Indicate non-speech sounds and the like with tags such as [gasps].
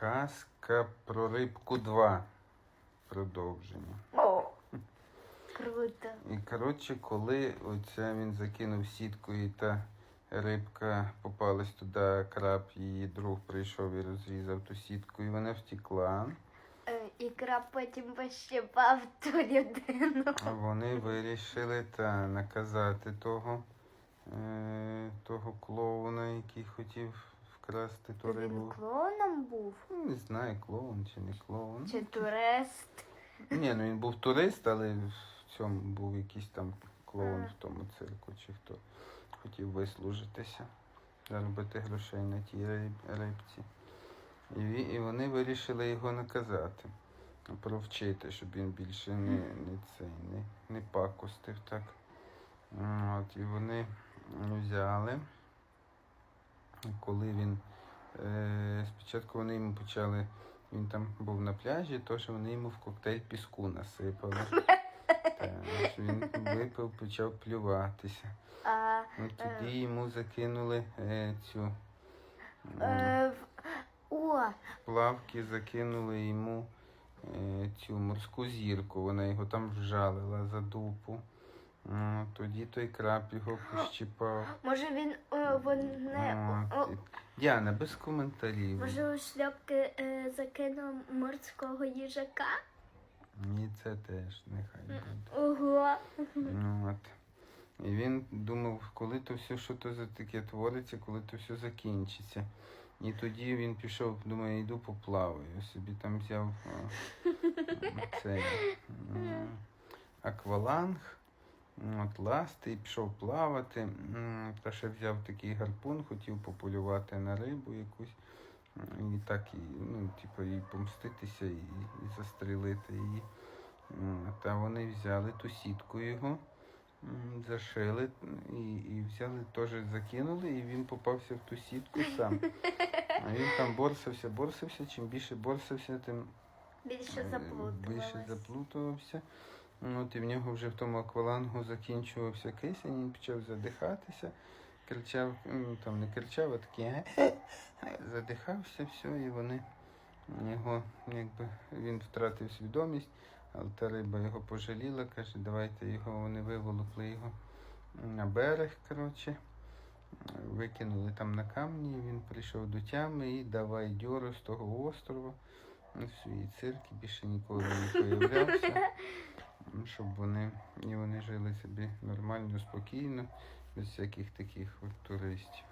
Казка про рибку 2. Продовження. О, круто. І коротше, коли оце він закинув сітку і та рибка попалась туди, краб, її друг прийшов і розрізав ту сітку, і вона втекла. Е, І краб потім пощипав ту людину. А вони вирішили та наказати того, е, того клоуна, який хотів вкрасти ту Він клоуном був? Ну, Не знаю, клоун чи не клоун. Чи турист? Ні, ну він був турист, але в цьому був якийсь там клоун в тому цирку, чи хто хотів вислужитися, заробити грошей на тій риб- рибці. І, ві- і вони вирішили його наказати, провчити, щоб він більше не, не, цей, не, не пакостив так. От, і вони взяли, коли він е, спочатку вони йому почали він там був на пляжі, тож вони йому в коктейль піску насипали. [laughs] Що він випив, почав плюватися. А, Ну, тоді йому закинули е, цю е, о, плавки, закинули йому е, цю морську зірку. Вона його там вжалила за дупу. Ну, тоді той краб його пощипав. [gasps] може він е, вони, От, о, і- Діана, без коментарів. може у шльопки е, закинув морського їжака? Ні, це теж нехай буде. Ого. Ну, от. І він думав, коли то все, що то за таке твориться, коли то все закінчиться. І тоді він пішов, думає, йду поплаваю. Собі там взяв а, [laughs] цей м, акваланг, от ласти пішов плавати. Та ще взяв такий гарпун, хотів пополювати на рибу якусь. І так, і, ну, типу, і помститися, і, і застрелити її. Та вони взяли ту сітку його, зашили і, і взяли, теж закинули, і він попався в ту сітку сам. А він там борсався, борсався, чим більше борсався, тим Більше е, більше заплутувався. Ну, От і в нього вже в тому аквалангу закінчувався кисень, він почав задихатися, кричав, ну, там не кричав, а такий «Ге-ге». задихався, все, і вони його, якби він втратив свідомість, але та риба його пожаліла, каже, давайте його, вони виволокли його на берег, коротше. Викинули там на камні, він прийшов до тями і давай дьору з того острова. Ну, і цирк, і більше ніколи не [laughs] появлявся. Щоб вони, і вони жили собі нормально, спокійно, без всяких таких от туристів.